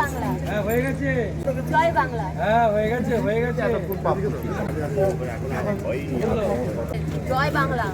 বাংলা হ্যাঁ হয়ে গেছে জয় বাংলা হ্যাঁ হয়ে গেছে হয়ে গেছে জয় বাংলা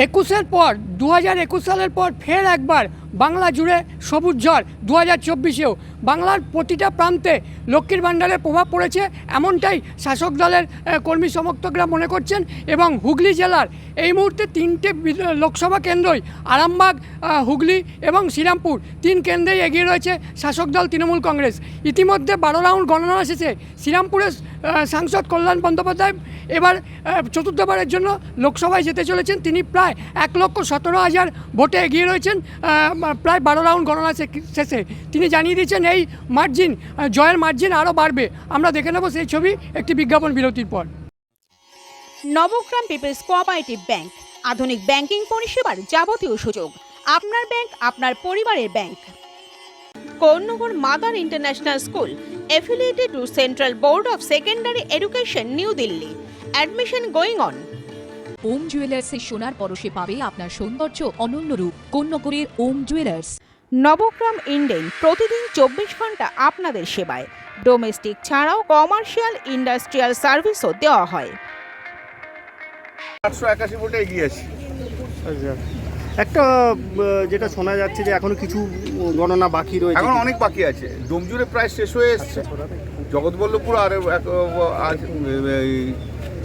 একুশের পর দু হাজার একুশ সালের পর ফের একবার বাংলা জুড়ে সবুজ ঝড় দু হাজার চব্বিশেও। বাংলার প্রতিটা প্রান্তে লক্ষ্মীর ভাণ্ডারের প্রভাব পড়েছে, এমনটাই শাসক দলের কর্মী সমর্থকরা মনে করছেন এবং হুগলি জেলার এই মুহূর্তে তিনটে লোকসভা কেন্দ্রই আরামবাগ হুগলি এবং শ্রীরামপুর তিন কেন্দ্রেই এগিয়ে রয়েছে শাসক দল তৃণমূল কংগ্রেস। ইতিমধ্যে বারো রাউন্ড গণনা শেষে শ্রীরামপুরের সাংসদ কল্যাণ বন্দ্যোপাধ্যায়। এবার চতুর্থবারের জন্য লোকসভায় যেতে চলেছেন। তিনি প্রায় এক লক্ষ সতেরো হাজার ভোটে এগিয়ে রয়েছেন প্রায় বারো রাউন্ড গণনা শেষে। তিনি জানিয়ে দিয়েছেন, এই মার্জিন জয়ের মার্জিন আরও বাড়বে। আমরা দেখে নেব সেই ছবি একটি বিজ্ঞাপন বিরতির পর। নবগ্রাম পিপলস কোঅপারেটিভ ব্যাংক, আধুনিক ব্যাংকিং পরিষেবার যাবতীয় সুযোগ। আপনার ব্যাংক, আপনার পরিবারের bank. Karnagar mother international school, affiliated to central board of secondary education, new Delhi. Admission going on. Om জুয়েলার্সের সোনার পরশে পাবে আপনার সৌন্দর্য অনন্য রূপ। কন্যকরের ওম জুয়েলার্স। নবগ্রাম ইন্ডেন প্রতিদিন চব্বিশ ঘণ্টা আপনাদের সেবায়। ডোমেস্টিক ছাড়াও কমার্শিয়াল ইন্ডাস্ট্রিয়াল সার্ভিসও দেওয়া হয়। আটশো একাশি ভোটে এগিয়ে আছি। আচ্ছা। একটা যেটা শোনা যাচ্ছে যে এখনও কিছু গণনা বাকি রয়েছে। এখন অনেক বাকি আছে। ডোমজুড়ে প্রায় শেষ হয়ে এসছে। জগৎবল্লভপুর আর আজ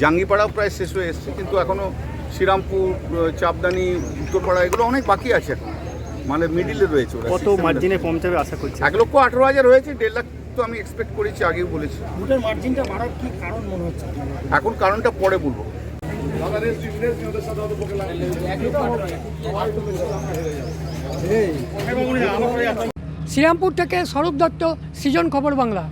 জাঙ্গিপাড়াও প্রায় শেষ হয়ে এসছে কিন্তু এখনও শ্রীরামপুর চাপদানি উত্তরপাড়া এগুলো অনেক বাকি আছে এখন। মানে মিডিলে রয়েছে ওরা, কত 600 মার্জিনে পৌঁছাবে আশা করছি এক লক্ষ আঠেরো হাজার হয়েছে দেড় লাখ তো আমি এক্সপেক্ট করেছি আগেও বলেছি। ভোটের মার্জিনটা বাড়ার কি কারণ মনে হচ্ছে? এখন কারণটা পরে বলব। শ্রীরামপুর থেকে স্বরূপ দত্ত সৃজন খবর বাংলা।